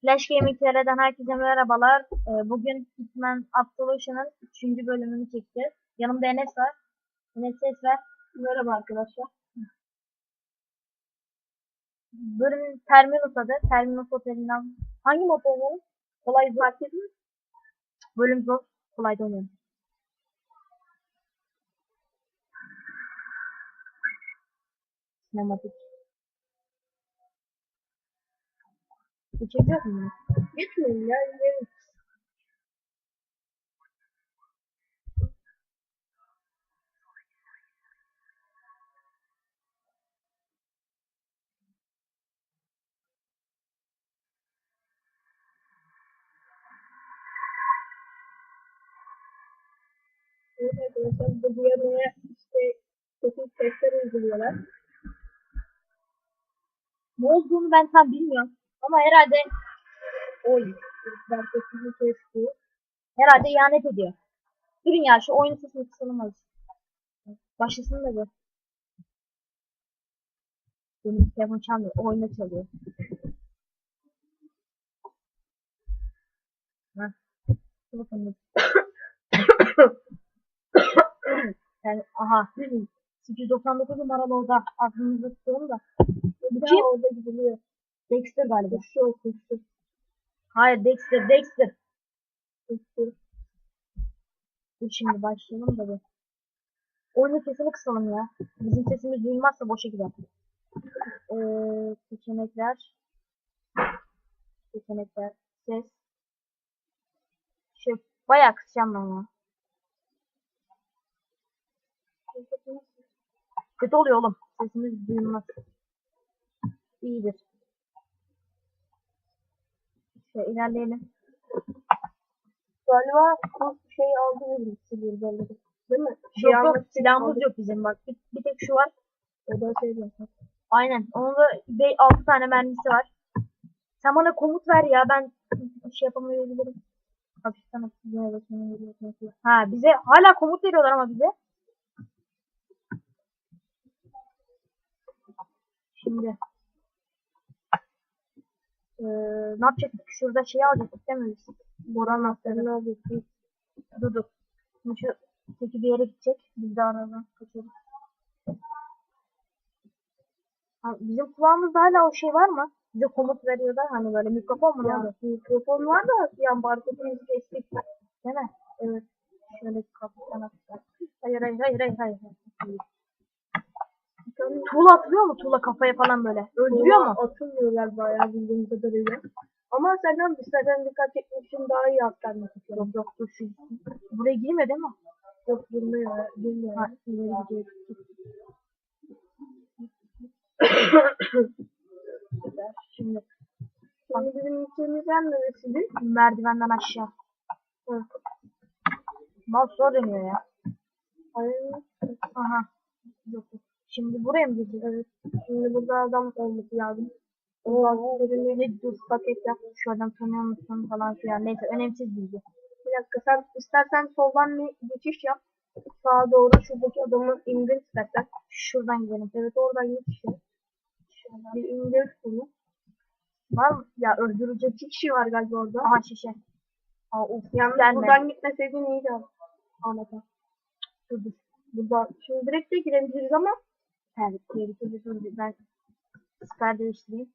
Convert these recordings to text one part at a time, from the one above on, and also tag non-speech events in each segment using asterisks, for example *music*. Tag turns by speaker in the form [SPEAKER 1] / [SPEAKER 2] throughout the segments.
[SPEAKER 1] Flash Gaming TR'den herkese merhabalar. Ee, Bugün Hitman Absolution'ın 3. bölümünü çekeceğiz. Yanımda Enes var. Enes ses ver. Merhaba arkadaşlar. Bölüm Terminus adı. Terminus Oteli'nden. Hangi mod oynayalım? Kolay zor. mi? Bölüm zor. Kolay da oynayalım. Sinematik. Geçebilir miyim?
[SPEAKER 2] Gitmeyin ya. Evet arkadaşlar bu diyaraya işte kötü testler uyguluyorlar.
[SPEAKER 1] Ne olduğunu ben tam bilmiyorum. Ama herhalde
[SPEAKER 2] Oy. Ben sesini kesti.
[SPEAKER 1] herhalde ihanet ediyor. Durun ya şu oyun sesini kısalım azıcık. Başlasın da bir. Benim telefon çalmıyor. Oyunda çalıyor. Heh. Bakalım. *coughs* yani, aha. 899 numaralı oda. Aklınızda tutalım da.
[SPEAKER 2] Bir daha orada gidiliyor.
[SPEAKER 1] Dexter galiba.
[SPEAKER 2] Şu kuşu.
[SPEAKER 1] Hayır Dexter, Dexter.
[SPEAKER 2] Kuşu.
[SPEAKER 1] Dur şimdi başlayalım da bir. Oyunun sesini kısalım ya. Bizim sesimiz duyulmazsa boşa gider. Ee, seçenekler. Seçenekler. Ses. Şu bayağı kısacağım ben ya. Kötü oluyor oğlum. Sesimiz duyulmaz. İyidir. Şöyle ilerleyelim.
[SPEAKER 2] Galiba bu şey aldı bizim siliyor böyle. Değil mi?
[SPEAKER 1] Yok yok
[SPEAKER 2] için
[SPEAKER 1] silahımız yok bizim bak. Bir, bir tek şu var.
[SPEAKER 2] O da şey yapar.
[SPEAKER 1] Aynen. Onun da 6 tane mermisi var. Sen bana komut ver ya ben şey yapamayabilirim. Hafiften arasına geliyorsun. Ha bize hala komut veriyorlar ama bize. Şimdi ee, ne yapacaktık? Şurada şey alacaktık değil mi
[SPEAKER 2] Sen ne yapıyorsun?
[SPEAKER 1] Dur dur. Şu teki bir yere gidecek. Biz de aradan. Ha, bizim kulağımızda hala o şey var mı? Bize komut veriyorlar hani böyle mikrofon mu
[SPEAKER 2] Ya
[SPEAKER 1] oluyor?
[SPEAKER 2] mikrofon var da yan barkodumuzu kestik.
[SPEAKER 1] Değil mi? Evet. Şöyle kapıdan atacağız. Hayır hayır hayır hayır hayır. hayır. Tuğla atılıyor mu tuğla kafaya falan böyle? Öldürüyor mu?
[SPEAKER 2] Atılmıyorlar bayağı bildiğim kadarıyla. Ama senden senden dikkat çekmek için daha iyi aktarmak istiyorum.
[SPEAKER 1] Yok dur şu. Buraya girmiyor değil mi?
[SPEAKER 2] Yok bilmiyor. Bilmiyor.
[SPEAKER 1] Ha ileri gidiyor. Şimdi
[SPEAKER 2] Şimdi bizim ülkemiz en neresiydi?
[SPEAKER 1] merdivenden aşağı.
[SPEAKER 2] Hı.
[SPEAKER 1] Mouse zor dönüyor ya.
[SPEAKER 2] Aynen.
[SPEAKER 1] Aha. Yok yok. Şimdi buraya mı gireceğiz?
[SPEAKER 2] Evet. Şimdi burada adam olması lazım.
[SPEAKER 1] Oo, ne dur paket yapmış şu adam tanıyor musun falan filan. Neyse önemsiz bilgi.
[SPEAKER 2] Bir dakika sen istersen soldan bir geçiş yap. Sağa doğru şuradaki adamı indir istersen.
[SPEAKER 1] Şuradan gidelim.
[SPEAKER 2] Evet oradan geçiş yap. Bir indir bunu.
[SPEAKER 1] Var mı?
[SPEAKER 2] Ya öldürecek iki kişi var galiba orada.
[SPEAKER 1] Aha şişe. Aa of.
[SPEAKER 2] Yalnız
[SPEAKER 1] gelme.
[SPEAKER 2] buradan gitmeseydin iyiydi abi. Ahmet'e.
[SPEAKER 1] Dur dur.
[SPEAKER 2] Burada şimdi direkt de girebiliriz ama
[SPEAKER 1] Evet. Tehlikeli dur. Ben siper değiştireyim.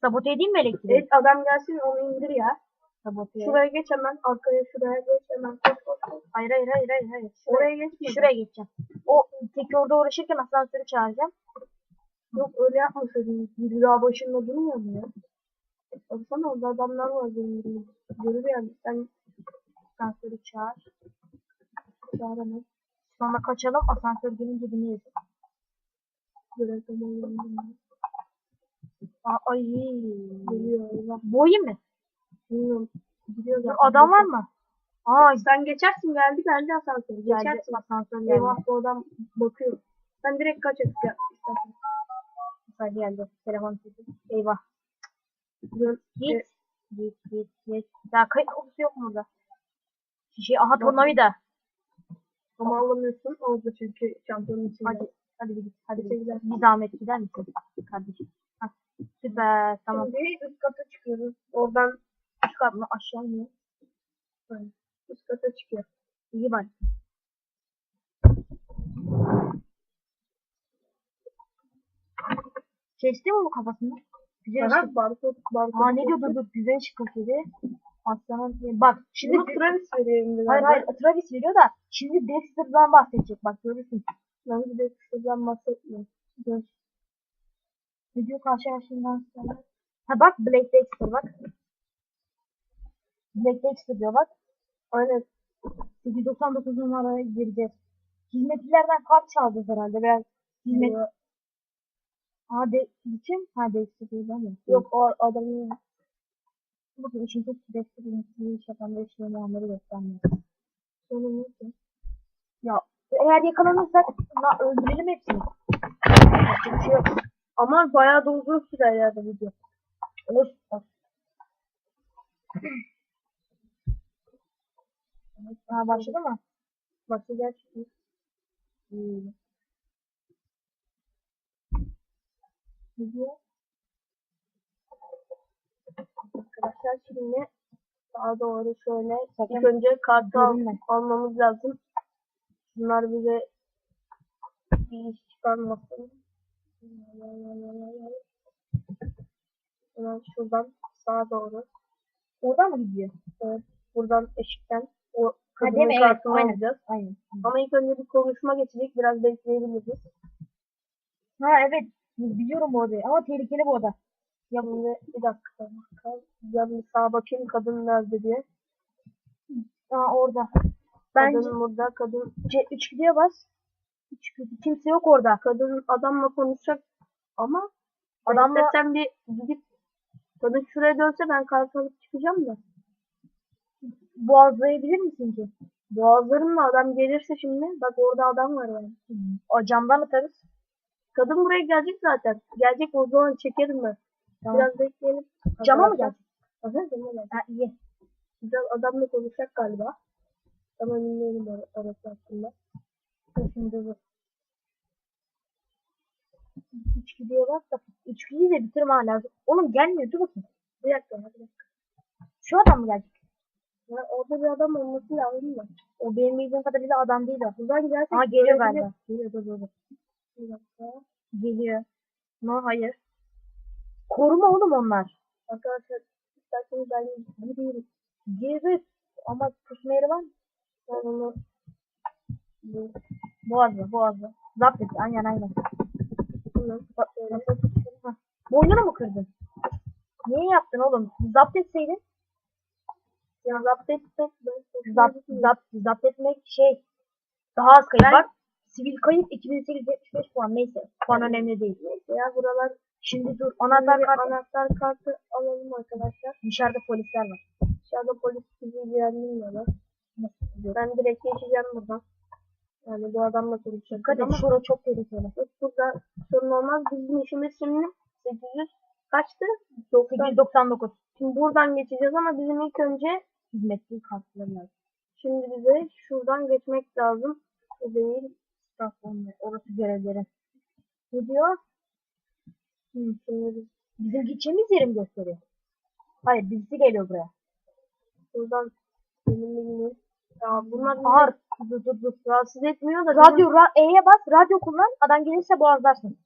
[SPEAKER 1] Sabote edeyim mi elektriği?
[SPEAKER 2] evet adam gelsin onu indir ya.
[SPEAKER 1] Sabote.
[SPEAKER 2] Şuraya geç hemen. Arkaya şuraya geç hemen. Koş koş koş.
[SPEAKER 1] Hayır hayır hayır hayır. hayır.
[SPEAKER 2] Oraya geçme.
[SPEAKER 1] Şuraya geçeceğim. O tek orada uğraşırken asansörü çağıracağım.
[SPEAKER 2] Yok öyle yapmasaydın. Bir daha başında durmuyor mu ya? Baksana orada adamlar var benim gibi. Görür yani. Sen
[SPEAKER 1] Asansörü çağır.
[SPEAKER 2] çağıramaz.
[SPEAKER 1] Sonra kaçalım. Asansör gelince bineriz.
[SPEAKER 2] Görev tamamlandı.
[SPEAKER 1] Aa, ay.
[SPEAKER 2] Geliyor. Eyvah.
[SPEAKER 1] Boyu mu?
[SPEAKER 2] Bilmiyorum. Gidiyor
[SPEAKER 1] Dur, Adam var mı? Aa
[SPEAKER 2] Sen geçersin geldi geldi asansör.
[SPEAKER 1] geldi.
[SPEAKER 2] Geçersin.
[SPEAKER 1] Asansör geldi.
[SPEAKER 2] Eyvah bu adam bakıyor. Sen direkt kaç et ya.
[SPEAKER 1] Asansör geldi. Telefon sesi. Eyvah.
[SPEAKER 2] Gör,
[SPEAKER 1] Git. Git git git. Ya kayıt kokusu yok mu burada? Şey aha tornavida.
[SPEAKER 2] Ama alamıyorsun. Oldu çünkü şampiyonun içinde.
[SPEAKER 1] Hadi. Hadi bir git. Hadi bir,
[SPEAKER 2] Teşekkürler.
[SPEAKER 1] bir zahmet gider misin kardeşim? Hah, Süper. Tamam.
[SPEAKER 2] Şimdi üst kata çıkıyoruz. Oradan
[SPEAKER 1] Üst kat mı aşağı mı?
[SPEAKER 2] üst kata çıkıyor.
[SPEAKER 1] İyi bak. Kesti mi bu kafasını? Güzel
[SPEAKER 2] Aha,
[SPEAKER 1] ışık.
[SPEAKER 2] barkod, barkod.
[SPEAKER 1] Aa ne diyordu dur güzel ışık kesti. Aslanın bak şimdi
[SPEAKER 2] Şimdi Travis veriyor
[SPEAKER 1] hayır hayır Travis veriyor da şimdi Dexter'dan bahsedecek bak görürsün.
[SPEAKER 2] Ben bir de kısadan bahsetmiyorum.
[SPEAKER 1] Video karşılaştığından sonra. Ha bak Black Dexter bak. Black Dexter diyor bak.
[SPEAKER 2] Aynen.
[SPEAKER 1] 899 numaraya gireceğiz. Hizmetlilerden kart çalacağız herhalde. Biraz hizmet. Aa de, kim? Ha Dexter diyor ama.
[SPEAKER 2] Yok o adamın
[SPEAKER 1] Bakın işin çok Dexter bir iş yapan ve işlemi olanları göstermiyor.
[SPEAKER 2] sonu yok ya.
[SPEAKER 1] Ya eğer yakalanırsak na, öldürelim hepsini.
[SPEAKER 2] Şey yok. Ama bayağı da uzun sürer ya da video.
[SPEAKER 1] Olur. Ha başladı mı?
[SPEAKER 2] Başlayacak şimdi.
[SPEAKER 1] Hmm. Video.
[SPEAKER 2] Arkadaşlar şimdi daha doğru şöyle ilk önce kartı al- almamız lazım. Bunlar bize bir iş çıkarmasın. Hemen şuradan sağa doğru.
[SPEAKER 1] Oradan mı gidiyor?
[SPEAKER 2] Evet, buradan eşikten o kadının?
[SPEAKER 1] Evet,
[SPEAKER 2] kartını
[SPEAKER 1] aynen.
[SPEAKER 2] alacağız.
[SPEAKER 1] Aynen.
[SPEAKER 2] Ama ilk önce bir konuşma geçecek. Biraz bekleyebiliriz.
[SPEAKER 1] Ha evet. Biliyorum bu odayı ama tehlikeli bu oda.
[SPEAKER 2] Ya şimdi bir dakika. bakalım. Ya bir sağa bakayım kadın nerede diye.
[SPEAKER 1] Aa orada. Bence
[SPEAKER 2] Kadın burada. Kadın
[SPEAKER 1] C3 gidiyor bas. Üç gidiyor. Kimse yok orada.
[SPEAKER 2] kadın adamla konuşacak ama
[SPEAKER 1] Adamla-
[SPEAKER 2] adamla sen bir gidip kadın şuraya dönse ben kart alıp çıkacağım da.
[SPEAKER 1] Boğazlayabilir misin ki?
[SPEAKER 2] Boğazlarımla adam gelirse şimdi bak orada adam var yani.
[SPEAKER 1] O camdan atarız.
[SPEAKER 2] Kadın buraya gelecek zaten. Gelecek o zaman çekerim ben.
[SPEAKER 1] Tamam.
[SPEAKER 2] Biraz bekleyelim.
[SPEAKER 1] Cama mı gelecek?
[SPEAKER 2] Aha cama gelecek.
[SPEAKER 1] Ha iyi.
[SPEAKER 2] Biraz adamla konuşacak galiba. Ama bilmiyorum or- orası hakkında.
[SPEAKER 1] Şimdi. Üç gidiyor bak da. Gidiyor de bitirme hala. Oğlum gelmiyor dur bakayım.
[SPEAKER 2] Bir dakika bir dakika.
[SPEAKER 1] Şu adam mı gelecek?
[SPEAKER 2] Ya orada bir adam olması lazım da.
[SPEAKER 1] O benim bildiğim kadarıyla adam değil o.
[SPEAKER 2] Buradan gidersek
[SPEAKER 1] Aa geliyor galiba. Geliyor dur dur.
[SPEAKER 2] Bir dakika.
[SPEAKER 1] Geliyor. No hayır. Koruma oğlum onlar.
[SPEAKER 2] Arkadaşlar isterseniz ben gideyim.
[SPEAKER 1] Geri ama pusma yeri var mı?
[SPEAKER 2] Ben onu
[SPEAKER 1] Boğazlı boğazlı. Zapt et aynen aynen. Bak, tutuşun? Hah. Boynunu mu kırdın? Niye yaptın oğlum? Zapt etseydin.
[SPEAKER 2] ya zapt etmek
[SPEAKER 1] Zapt, zapt, zapt etmek şey daha az kayıp
[SPEAKER 2] Ben-
[SPEAKER 1] var. Sivil kayıp 2875 puan. Neyse. Puan önemli değil.
[SPEAKER 2] ya buralar
[SPEAKER 1] Şimdi dur. Anahtar
[SPEAKER 2] anahtar
[SPEAKER 1] kartı.
[SPEAKER 2] anahtar kartı alalım arkadaşlar.
[SPEAKER 1] Dışarıda polisler var.
[SPEAKER 2] Dışarıda polis bizi ilgilendirmiyorlar.
[SPEAKER 1] Nasıl gidiyor?
[SPEAKER 2] Ben direkt geçeceğim buradan. Yani bu adamla konuşacağım.
[SPEAKER 1] Dikkat et
[SPEAKER 2] Ama
[SPEAKER 1] şura çok tehlikeli.
[SPEAKER 2] burada sorun olmaz. Bizim işimiz şimdi 800 kaçtı? 90.
[SPEAKER 1] 899
[SPEAKER 2] Şimdi buradan geçeceğiz ama bizim ilk önce
[SPEAKER 1] hizmetli kartları lazım.
[SPEAKER 2] şimdi bize şuradan geçmek lazım. Bu değil.
[SPEAKER 1] Staffonlar. Orası görevleri. Ne diyor?
[SPEAKER 2] Hı, Şimdi biz
[SPEAKER 1] Bizim gideceğimiz yeri mi gösteriyor? Hayır birisi geliyor buraya.
[SPEAKER 2] buradan benim bilmiyorum. Ya bunlar
[SPEAKER 1] dur dur dur.
[SPEAKER 2] rahatsız etmiyor da
[SPEAKER 1] Radyo, ra- E'ye bas, radyo kullan. Adam gelirse boğazlarsın.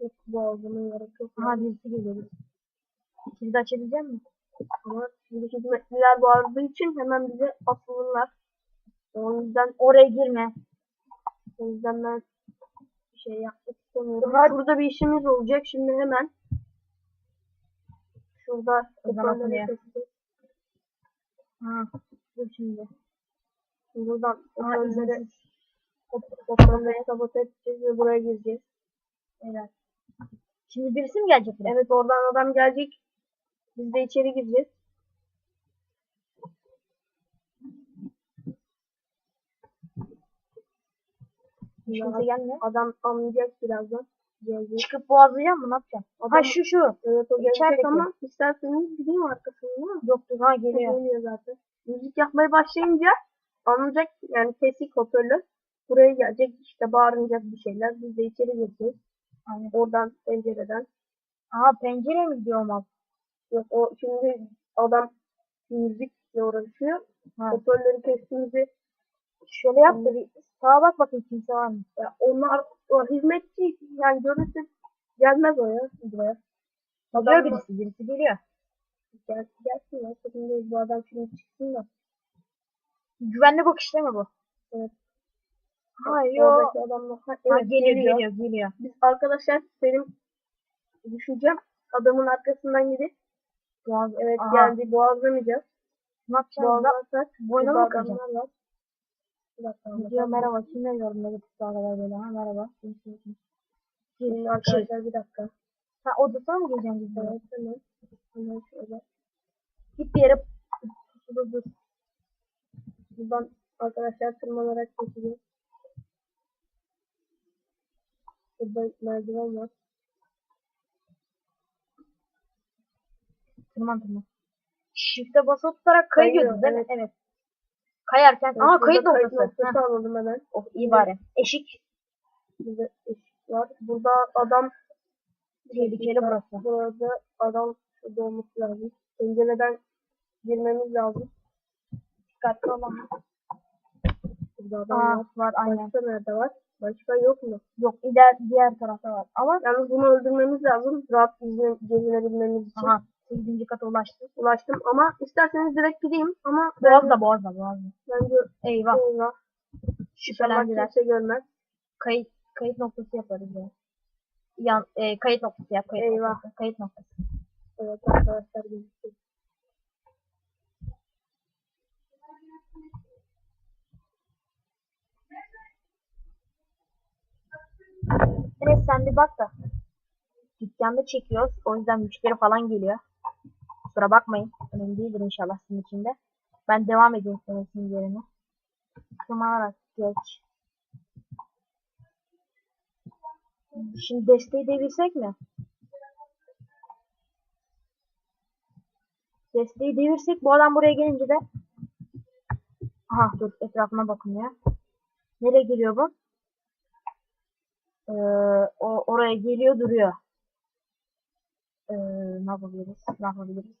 [SPEAKER 2] Yok, boğazımın gerek yok.
[SPEAKER 1] Aha birisi geliyor. Kilidi açabilecek misin?
[SPEAKER 2] Ama şimdi hizmetliler bağırdığı için hemen bize asılırlar. O yüzden
[SPEAKER 1] Oraya girme.
[SPEAKER 2] o yüzden ben bir şey yapmak istemiyorum.
[SPEAKER 1] Radyo-
[SPEAKER 2] Burada bir işimiz olacak. Şimdi hemen şurada
[SPEAKER 1] O zaman. Ha. Dur şimdi.
[SPEAKER 2] Buradan
[SPEAKER 1] Aha
[SPEAKER 2] hoparlörü
[SPEAKER 1] izinsiz.
[SPEAKER 2] hoparlörü sabote edeceğiz ve buraya gireceğiz.
[SPEAKER 1] Evet. Şimdi birisi mi gelecek buraya?
[SPEAKER 2] Evet oradan adam gelecek. Biz de içeri gireceğiz.
[SPEAKER 1] Kimse gelmiyor.
[SPEAKER 2] Adam anlayacak birazdan. Gelecek.
[SPEAKER 1] Çıkıp boğazlayacak mı? Ne yapacağım?
[SPEAKER 2] Adam-
[SPEAKER 1] Ha şu şu.
[SPEAKER 2] Evet o gelecek ama isterseniz gideyim arkasından.
[SPEAKER 1] Yoktur ha geliyor.
[SPEAKER 2] Geliyor zaten. Müzik yapmaya başlayınca anlayacak yani kesik hoparlör. Buraya gelecek işte bağırınacak bir şeyler. Biz de içeri gireceğiz.
[SPEAKER 1] Aynen.
[SPEAKER 2] Oradan pencereden.
[SPEAKER 1] Aha pencere mi gidiyor mal?
[SPEAKER 2] Yok o şimdi adam müzikle uğraşıyor.
[SPEAKER 1] Ha.
[SPEAKER 2] Hoparlörü kestiğimizi
[SPEAKER 1] Şöyle yap da bir sağa bak bakayım kimse var mı?
[SPEAKER 2] ya onlar o hizmetçi yani görürse gelmez o ya buraya.
[SPEAKER 1] Geliyor birisi, birisi geliyor.
[SPEAKER 2] Gel, gelsin ya. Sorun değil. Bu adam şimdi çıksın da.
[SPEAKER 1] Güvenli bakış değil mi bu?
[SPEAKER 2] Evet.
[SPEAKER 1] Hayır yok.
[SPEAKER 2] Oradaki adamla. Ha,
[SPEAKER 1] Ha,
[SPEAKER 2] evet,
[SPEAKER 1] geliyor, geliyor, geliyor.
[SPEAKER 2] Biz arkadaşlar benim düşüncem adamın arkasından gidip
[SPEAKER 1] Boğaz,
[SPEAKER 2] evet
[SPEAKER 1] Aha.
[SPEAKER 2] geldi boğazlamayacağız.
[SPEAKER 1] Ne yapacağız?
[SPEAKER 2] Boğazlarsak
[SPEAKER 1] Boyuna
[SPEAKER 2] adamlar
[SPEAKER 1] Diyor
[SPEAKER 2] dakika.
[SPEAKER 1] merhaba, kimle gördüm negatif dalgalar böyle ha merhaba.
[SPEAKER 2] Şimdi arkadaşlar bir dakika.
[SPEAKER 1] Ha odasına mı geleceğim biz?
[SPEAKER 2] Evet tamam. Hemen şöyle.
[SPEAKER 1] Git bir yere dur dur.
[SPEAKER 2] Buradan arkadaşlar tırmanarak geçeceğiz. Burada merdiven var.
[SPEAKER 1] Tırman tırman. Shift'e basılı tutarak
[SPEAKER 2] Kayıyor,
[SPEAKER 1] kayıyordun değil mi?
[SPEAKER 2] evet.
[SPEAKER 1] Evet. Kayarken,
[SPEAKER 2] Evet,
[SPEAKER 1] aa kayıt
[SPEAKER 2] kayıt
[SPEAKER 1] noktası.
[SPEAKER 2] noktası
[SPEAKER 1] Heh.
[SPEAKER 2] alalım hemen.
[SPEAKER 1] Oh iyi bari. Eşik.
[SPEAKER 2] Burada eşik var. Burada adam
[SPEAKER 1] Tehlikeli burası.
[SPEAKER 2] Burada adam şurada olması lazım. Pencereden girmemiz lazım.
[SPEAKER 1] Dikkatli olalım.
[SPEAKER 2] Burada adam
[SPEAKER 1] Aa
[SPEAKER 2] var.
[SPEAKER 1] var aynen.
[SPEAKER 2] Başka nerede var? Başka yok mu?
[SPEAKER 1] Yok iler, diğer tarafta var. Ama
[SPEAKER 2] Yalnız bunu öldürmemiz lazım. Rahat izle- gezinebilmemiz için.
[SPEAKER 1] aha 8. kata ulaştık.
[SPEAKER 2] Ulaştım ama isterseniz direkt gideyim ama
[SPEAKER 1] Boğazda boğazda boğazda.
[SPEAKER 2] bence
[SPEAKER 1] Eyvah.
[SPEAKER 2] eyvah.
[SPEAKER 1] Şüphelendiler.
[SPEAKER 2] Kimse görmez.
[SPEAKER 1] Kayıt kayıt noktası yaparız ya. Yan, e, kayıt noktası yap. Kayıt
[SPEAKER 2] Eyvah.
[SPEAKER 1] noktası. Kayıt noktası.
[SPEAKER 2] Evet arkadaşlar gözüktü.
[SPEAKER 1] Evet sen bir bak da. Dükkanda çekiyoruz. O yüzden müşteri falan geliyor. Kusura bakmayın. Önemli değildir inşallah sizin için de. Ben devam edeyim senin yerine. Tırmanarak geç. Şimdi desteği devirsek mi? Desteği devirsek bu adam buraya gelince de Aha dur etrafına bakın ya. Nereye geliyor bu? Ee, o oraya geliyor duruyor. Ee, ne yapabiliriz? Ne yapabiliriz?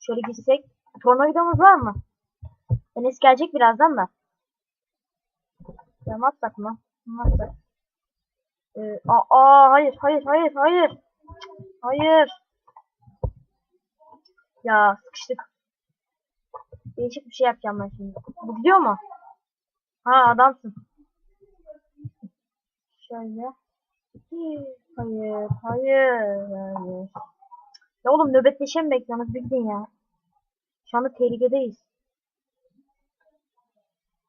[SPEAKER 1] Şöyle gitsek. Tornavidamız var mı? Enes gelecek birazdan da. Yapmazsak mı? Yapmazsak. Ee, aa, aa, hayır hayır hayır hayır. Hayır. Ya sıkıştık. Değişik bir şey yapacağım ben şimdi. Bu gidiyor mu? Ha adamsın. Şöyle. Hayır, hayır, hayır. Ya oğlum nöbetleşe mi bekliyorsunuz bildin ya. Şu anda tehlikedeyiz.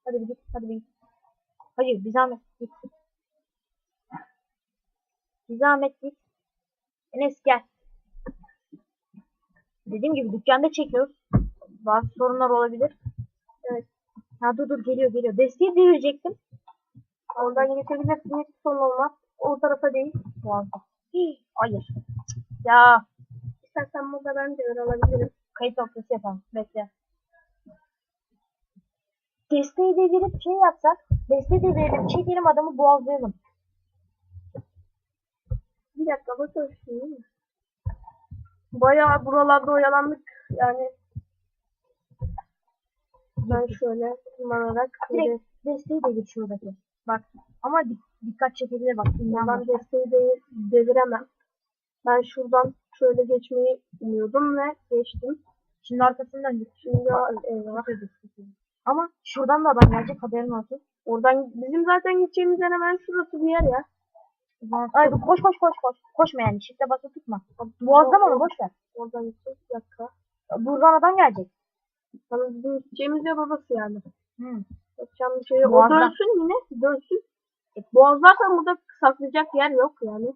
[SPEAKER 1] Hadi bir git, hadi bir git. Hayır, bir zahmet git. Bir zahmet git. Enes gel. Dediğim gibi dükkanda çekiyoruz. Bazı sorunlar olabilir. Evet. Ha dur dur geliyor geliyor. Desteği devirecektim.
[SPEAKER 2] Oradan geçebilirsiniz. Son olmaz. O tarafa değil.
[SPEAKER 1] Hii, Hayır. Ya
[SPEAKER 2] İstersen burada ben de yer alabilirim.
[SPEAKER 1] kayıt noktası yapalım. Bekle. Desteği devirip şey yapsak. Desteği devirelim. Çekelim adamı boğazlayalım.
[SPEAKER 2] Bir dakika bakın şimdi. Bayağı buralarda oyalandık. Yani ben şöyle tırmanarak
[SPEAKER 1] Direkt desteği devir şuradaki. Bak. Ama dik- dikkat çekebilir bak.
[SPEAKER 2] Ben desteği de deviremem. Ben şuradan şöyle geçmeyi umuyordum ve geçtim.
[SPEAKER 1] Şimdi arkasından git.
[SPEAKER 2] Şimdi eyvah.
[SPEAKER 1] Ama şuradan da adam gelecek haberin olsun.
[SPEAKER 2] Oradan bizim zaten gideceğimiz yer hemen şurası bir yer ya.
[SPEAKER 1] Ay koş koş koş koş. Koşma yani. Şifte basıp tutma. Boğazlama onu boş ver.
[SPEAKER 2] Oradan gideceğiz. Bir dakika.
[SPEAKER 1] Buradan adam gelecek.
[SPEAKER 2] Yani bizim gideceğimiz yer orası yani.
[SPEAKER 1] Hı.
[SPEAKER 2] Yapacağım bir şey yok. O dönsün yine. Dönsün. E, boğazlarsa burada saklayacak yer yok yani.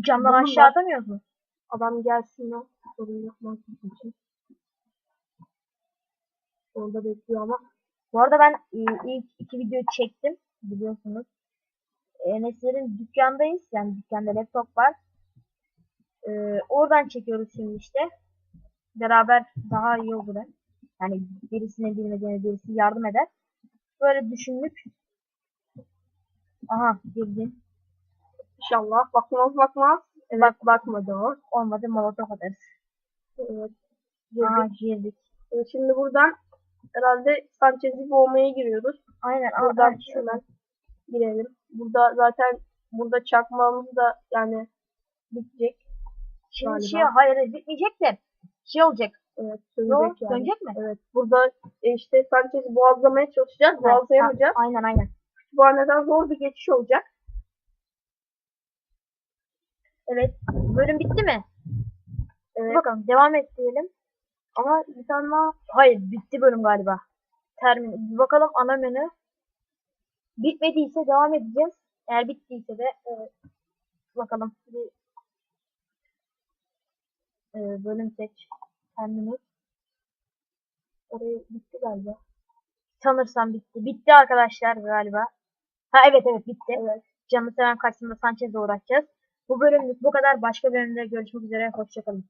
[SPEAKER 1] Camdan
[SPEAKER 2] Bunun
[SPEAKER 1] aşağı mu?
[SPEAKER 2] Adam gelsin ya. Sorun bizim için. Orada bekliyor ama.
[SPEAKER 1] Bu arada ben e, ilk iki video çektim biliyorsunuz. Enes'lerin dükkandayız. Yani dükkanda laptop var. Ee, oradan çekiyoruz şimdi işte. Beraber daha iyi olur. Yani birisinin bilmediğine birisi yardım eder. Böyle düşündük. Aha girdin.
[SPEAKER 2] İnşallah bakmaz bakmaz. Evet bak bakmadı o.
[SPEAKER 1] Olmadı molotof atarız.
[SPEAKER 2] Evet.
[SPEAKER 1] Aha
[SPEAKER 2] girdik.
[SPEAKER 1] girdik.
[SPEAKER 2] E, Şimdi buradan herhalde Sanchez'i boğmaya giriyoruz.
[SPEAKER 1] Aynen.
[SPEAKER 2] Buradan
[SPEAKER 1] Buradan
[SPEAKER 2] hemen girelim. Burada zaten burada çakmağımız da yani bitecek.
[SPEAKER 1] Şimdi
[SPEAKER 2] galiba.
[SPEAKER 1] şey hayır bitmeyecek de şey olacak.
[SPEAKER 2] Evet,
[SPEAKER 1] Yo,
[SPEAKER 2] sönecek yani.
[SPEAKER 1] dönecek mi?
[SPEAKER 2] Evet. Burada e, işte Sanchez'i boğazlamaya çalışacağız. Boğazlayamayacağız.
[SPEAKER 1] Ha, Aynen aynen.
[SPEAKER 2] Kütüphaneden zor bir geçiş olacak.
[SPEAKER 1] Evet. Bölüm bitti mi?
[SPEAKER 2] Evet.
[SPEAKER 1] Bakalım devam et diyelim.
[SPEAKER 2] Ama bir tane daha
[SPEAKER 1] Hayır bitti bölüm galiba. Termin. Bir bakalım ana menü. Bitmediyse devam edeceğiz. Eğer bittiyse de e, bakalım. Bir, e, bölüm seç. Terminus. Orayı bitti galiba. Sanırsam bitti. Bitti arkadaşlar galiba. Ha evet evet bitti.
[SPEAKER 2] evet.
[SPEAKER 1] Canlı seven karşısında Sanchez'le uğraşacağız. Bu bölümlük bu kadar. Başka bölümde görüşmek üzere. Hoşçakalın.